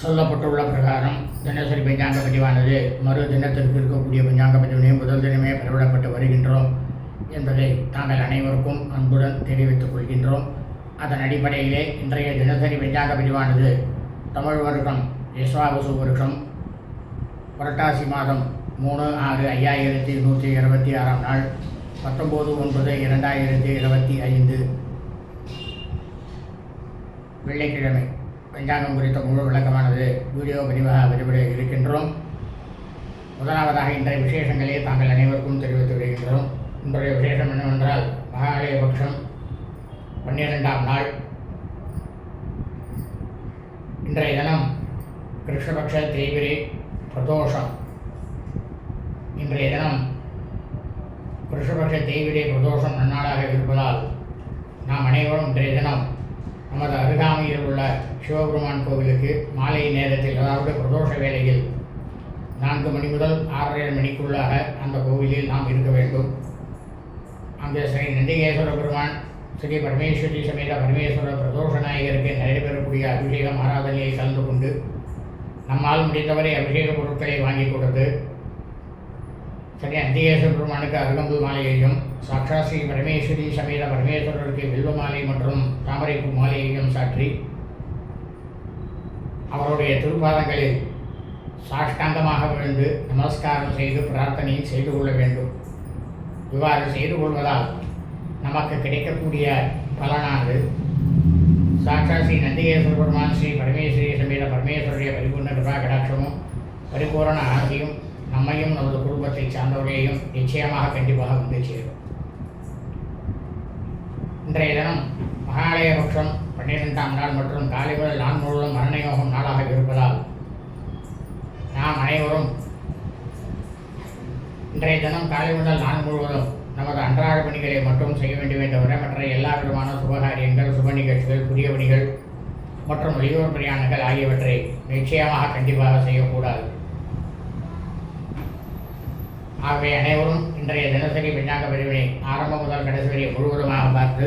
சொல்லப்பட்டுள்ள பிரகாரம் தினசரி பஞ்சாங்க பதிவானது மறு தினத்திற்கு இருக்கக்கூடிய பஞ்சாங்க பதிவினை முதல் தினமே பெறவிடப்பட்டு வருகின்றோம் என்பதை தாங்கள் அனைவருக்கும் அன்புடன் தெரிவித்துக் கொள்கின்றோம். அதன் அடிப்படையிலே இன்றைய தினசரி பஞ்சாங்க பதிவானது தமிழ் வருடம் யஸ்வாபசு வருஷம் புரட்டாசி மாதம் மூணு ஆறு ஐயாயிரத்தி நூற்றி இருபத்தி ஆறாம் நாள் பத்தொம்போது ஒன்பது இரண்டாயிரத்தி இருபத்தி ஐந்து. வெள்ளிக்கிழமை. பஞ்சாங்கம் குறித்த முழு விளக்கமானது வீடியோ பதிவாக வெளிவிட இருக்கின்றோம். முதலாவதாக இன்றைய விசேஷங்களே தாங்கள் அனைவருக்கும் தெரிவித்து வருகின்றோம் இன்றைய விசேஷம் என்னவென்றால் மகாலய பட்சம் பன்னிரெண்டாம் நாள். இன்றைய தினம் கிருஷ்ணபக்ஷ தேய்பிரி பிரதோஷம். இன்றைய தினம் கிருஷ்ணபக்ஷ தேய்பிரி பிரதோஷம் நன்னாளாக இருப்பதால் நாம் அனைவரும் இன்றைய தினம் நமது அருகாமையில் உள்ள சிவபெருமான் கோவிலுக்கு மாலை நேரத்தில் அதாவது பிரதோஷ வேளையில் நான்கு மணி முதல் ஆறரை மணிக்குள்ளாக அந்த கோவிலில் நாம் இருக்க வேண்டும். அங்கே ஸ்ரீ நந்திகேஸ்வர பெருமான் ஸ்ரீ பரமேஸ்வரி சமேத பரமேஸ்வர பிரதோஷ நாயகருக்கு நடைபெறக்கூடிய அபிஷேகம் ஆராதனையை கலந்து கொண்டு நம்மால் முடிந்தவரை அபிஷேக பொருட்களை வாங்கி கொடுத்து தனி நந்திகேஸ்வர பெருமானுக்கு அருகம்பு மாலையையும் சாட்சா ஸ்ரீ பரமேஸ்வரி சமேத பரமேஸ்வரருக்கு வில்வ மாலை மற்றும் பூ மாலையையும் சாற்றி அவருடைய திருப்பாதங்களில் சாஷ்டாங்கமாக விழுந்து நமஸ்காரம் செய்து பிரார்த்தனை செய்து கொள்ள வேண்டும். இவ்வாறு செய்து கொள்வதால் நமக்கு கிடைக்கக்கூடிய பலனானது சாட்சா ஸ்ரீ நந்திகேஸ்வர பெருமான் ஸ்ரீ பரமேஸ்வரி சமேத பரமேஸ்வருடைய பரிபூர்ண கிருபா கடாட்சமும் பரிபூரண ஆசையும் நம்மையும் நமது குடும்பத்தை சார்ந்தவர்களையும் நிச்சயமாக கண்டிப்பாக வந்து சேரும் இன்றைய தினம் மகாலய பட்சம் பன்னிரெண்டாம் நாள் மற்றும் காலை முதல் நான் முழுவதும் மரணயோகம் நாளாக இருப்பதால் நாம் அனைவரும் இன்றைய தினம் காலை முதல் நான் முழுவதும் நமது அன்றாட பணிகளை மட்டும் செய்ய வேண்டுமே தவிர மற்ற எல்லா விதமான சுபகாரியங்கள் சுப நிகழ்ச்சிகள் புதிய பணிகள் மற்றும் வெளியூர் பிரயாணங்கள் ஆகியவற்றை நிச்சயமாக கண்டிப்பாக செய்யக்கூடாது. ஆகவே அனைவரும் இன்றைய தினசரி பஞ்சாங்க பிரிவினை ஆரம்பம் முதல் கடைசி வரை முழுவதுமாக பார்த்து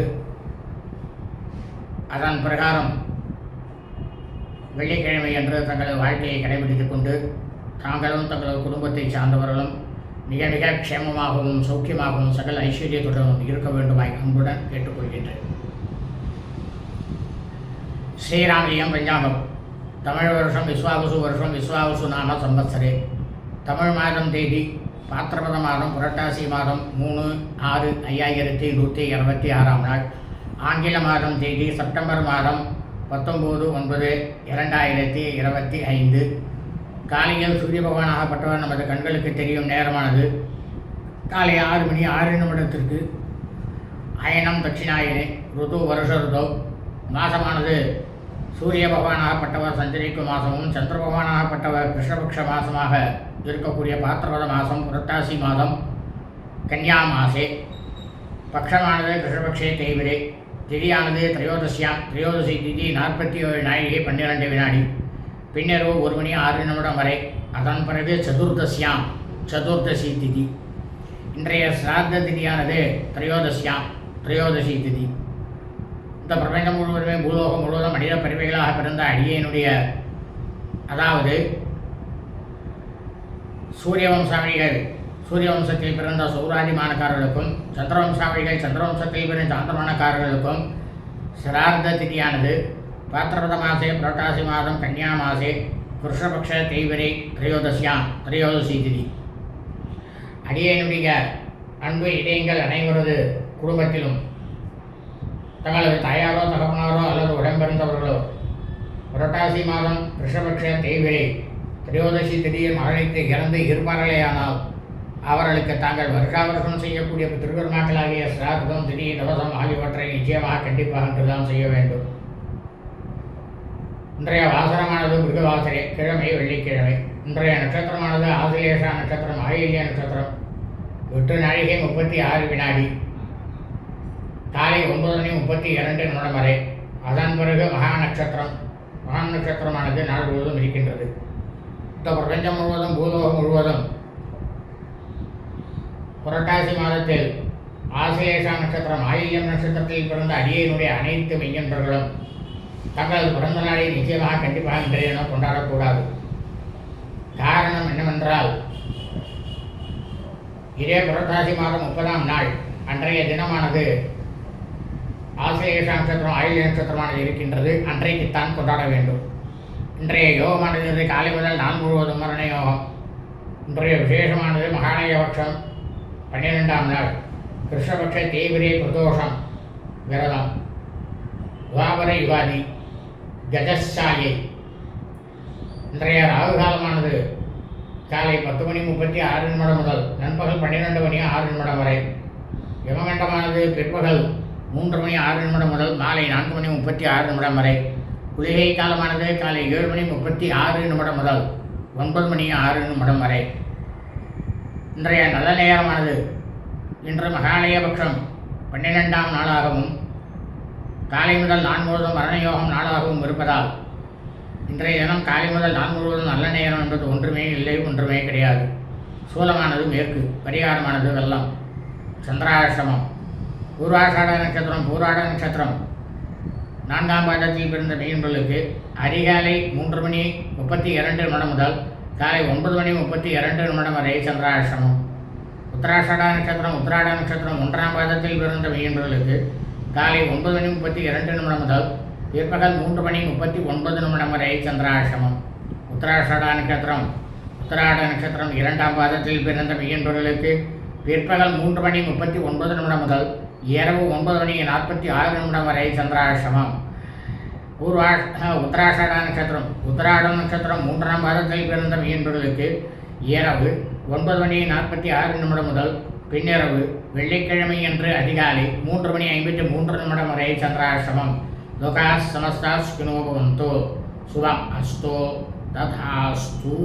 அதன் பிரகாரம் வெள்ளிக்கிழமை என்று தங்களது வாழ்க்கையை கடைபிடித்துக் கொண்டு தாங்களும் தங்களது குடும்பத்தை சார்ந்தவர்களும் மிக மிக க்ஷேமமாகவும் சௌக்கியமாகவும் சகல ஐஸ்வர்யத்துடனும் இருக்க வேண்டுமாய் அன்புடன் கேட்டுக்கொள்கின்றேன். ஸ்ரீராமலியம் பஞ்சாங்கம். தமிழ் வருஷம் விஸ்வாவசு வருஷம் விஸ்வாவசு நாம சம்பத்சரே தமிழ் மாதம் தேதி பாத்திரபத மாதம் புரட்டாசி மாதம் மூணு ஆறு ஐயாயிரத்தி நூற்றி இருபத்தி ஆறாம் நாள். ஆங்கில மாதம் தேதி செப்டம்பர் மாதம் பத்தொம்போது ஒன்பது இரண்டாயிரத்தி இருபத்தி ஐந்து. காலையில் சூரிய பகவானாகப்பட்டவர் நமது கண்களுக்கு தெரியும் நேரமானது காலை ஆறு மணி ஆறு நிமிடத்திற்கு. அயனம் தட்சிணாயினே ருது வருஷ ருதோ. மாசமானது சூரிய பகவானாகப்பட்டவர் சஞ்சரிக்கும் மாதமும் சந்திர பகவானாகப்பட்டவர் கிருஷ்ணபக்ஷ மாதமாக இருக்கக்கூடிய பாத்திரவத மாதம் புரட்டாசி மாதம் கன்யா மாசே. பக்ஷமானது கிருஷ்ணபக்ஷே தேய்விரே திதியானது திரையோதசியாம். திரையோதசி திதி நாற்பத்தி ஏழு நாழிகை பன்னிரெண்டு வினாடி. பின்னரவு ஒரு மணி ஆறு நிமிடம் வரை. அதன் பிறகு சதுர்தசியாம். சதுர்தசி திதி. இன்றைய சிராத்த திதியானது திரையோதசியாம். திரையோதசி திதி. இந்த பிரபஞ்சம் முழுவதுமே பூலோகம் முழுவதும் மனித பறவைகளாக பிறந்த அடியனுடைய அதாவது சூரிய வம்சாவளிகள் சூரிய வம்சத்தில் பிறந்த சௌராதிமானக்காரர்களுக்கும் சந்திரவம்சாவளிகள் சந்திரவம்சத்தில் பிறந்த சாந்திரமானக்காரர்களுக்கும் சிரார்த்த திதியானது. பாத்திரத மாசே புரட்டாசி மாதம் கன்னியா மாசே கிருஷ்ணபக்ஷ தெய்வரை திரையோதசியாம் திரையோதசி திதி. அடியனுடைய அன்பு இதயங்கள் அனைவரது குடும்பத்திலும் தங்களது தாயாரோ தகப்பனாரோ அல்லது உடம்பிறந்தவர்களோ புரட்டாசி மாதம் ரிஷபக்ஷ தேய்விரை திரையோதசி திடீர் மரணித்து இறந்து இருப்பார்களேயானால் அவர்களுக்கு தாங்கள் வருஷாவருஷம் செய்யக்கூடிய திருவிழாக்களாகிய சிராதம் திடீர் தவசம் ஆகியவற்றை நிச்சயமாக கண்டிப்பாக என்றுதான் செய்ய வேண்டும். இன்றைய வாசனமானது மிருகவாசரே கிழமை வெள்ளிக்கிழமை. இன்றைய நட்சத்திரமானது ஆசிலேஷா நட்சத்திரம் ஆயில்ய நட்சத்திரம். எட்டு நாழிகை முப்பத்தி ஆறு வினாடி. காலை ஒன்பது மணி முப்பத்தி இரண்டு நிமிடம் வரை. அதன் பிறகு மகா நட்சத்திரம். மகா நட்சத்திரமானது நாள் முழுவதும் இருக்கின்றது. இந்த பிரபஞ்சம் முழுவதும் பூலோகம் முழுவதும். புரட்டாசி மாதத்தில் ஆசிலேஷா நட்சத்திரம் ஆயில்யம் நட்சத்திரத்தில் பிறந்த அடியனுடைய அனைத்து மெய்யன்பர்களும் தங்களது பிறந்த நாளை நிச்சயமாக கண்டிப்பாக இன்றைய தினம் கொண்டாடக்கூடாது. காரணம் என்னவென்றால் இதே புரட்டாசி மாதம் முப்பதாம் நாள் அன்றைய தினமானது ஆசிரியர் நட்சத்திரம் ஆயுள் நட்சத்திரமாக இருக்கின்றது. அன்றைக்குத்தான் கொண்டாட வேண்டும். இன்றைய யோகமானது காலை முதல் நான் முழுவதும் மரண யோகம். இன்றைய விசேஷமானது மகாலயபட்சம் பன்னிரெண்டாம் நாள். கிருஷ்ணபக்ஷ தேவிரே பிரதோஷம் விரதம். துவாபர யுகாதி கஜசாயை. இன்றைய ராகு காலமானது காலை பத்து மணி முப்பத்தி ஆறு நிமிடம் முதல் நண்பகல் பன்னிரெண்டு மணி ஆறு நிமிடம் வரை. யமகண்டமானது பிற்பகல் மூன்று மணி ஆறு நிமிடம் முதல் மாலை நான்கு மணி முப்பத்தி ஆறு நிமிடம் வரை. குளிகை காலமானது காலை ஏழு மணி முப்பத்தி ஆறு நிமிடம் முதல் ஒன்பது மணி ஆறு நிமிடம் வரை. இன்றைய நல்ல நேரமானது. இன்று மகாலய பட்சம் பன்னிரெண்டாம் நாளாகவும் காலை முதல் நான் முழுவதும் மரணயோகம் நாளாகவும் இருப்பதால் இன்றைய தினம் காலை முதல் நான் முழுவதும் நல்ல நேரம் என்பது ஒன்றுமே இல்லை ஒன்றுமே கிடையாது. சூலமானது மேற்கு பரிகாரமானது வெள்ளம் சந்திராசிரமம் பூர்வாஷாட நட்சத்திரம் பூராட நட்சத்திரம். நான்காம் பாதத்தில் பிறந்த மீன்களுக்கு அதிகாலை மூன்று மணி முப்பத்தி இரண்டு நிமிடம் முதல் காலை ஒன்பது மணி முப்பத்தி இரண்டு நிமிடம் வரை சந்திராசிரமம் உத்தராஷடா நட்சத்திரம் உத்தராட நட்சத்திரம் ஒன்றாம் பாதத்தில் பிறந்த மீன்களுக்கு காலை ஒன்பது மணி முப்பத்தி இரண்டு நிமிடம் முதல் பிற்பகல் மூன்று மணி முப்பத்தி ஒன்பது நிமிடம் வரை சந்திராசிரமம் உத்தராஷடா நட்சத்திரம் உத்தராட நட்சத்திரம் இரண்டாம் பாதத்தில் பிறந்த மீன்பர்களுக்கு பிற்பகல் மூன்று மணி முப்பத்தி ஒன்பது நிமிடம் முதல் இரவு ஒன்பது மணி நாற்பத்தி ஆறு நிமிடம் வரை சந்திராசிரமம் பூர்வா உத்தராஷாடா நட்சத்திரம். உத்தராடம் நட்சத்திரம் மூன்றாம் மாதத்தில் பிறந்த மீன்பர்களுக்கு இரவு ஒன்பது மணி நாற்பத்தி ஆறு நிமிடம் முதல் பின்னிரவு வெள்ளிக்கிழமை என்று அதிகாலை மூன்று மணி ஐம்பத்தி மூன்று நிமிடம் வரை சந்திராசிரமம் லோகா சமஸ்தா ஸ்கினோ சுபம். அஸ்தோ. ததாஸ்தூ.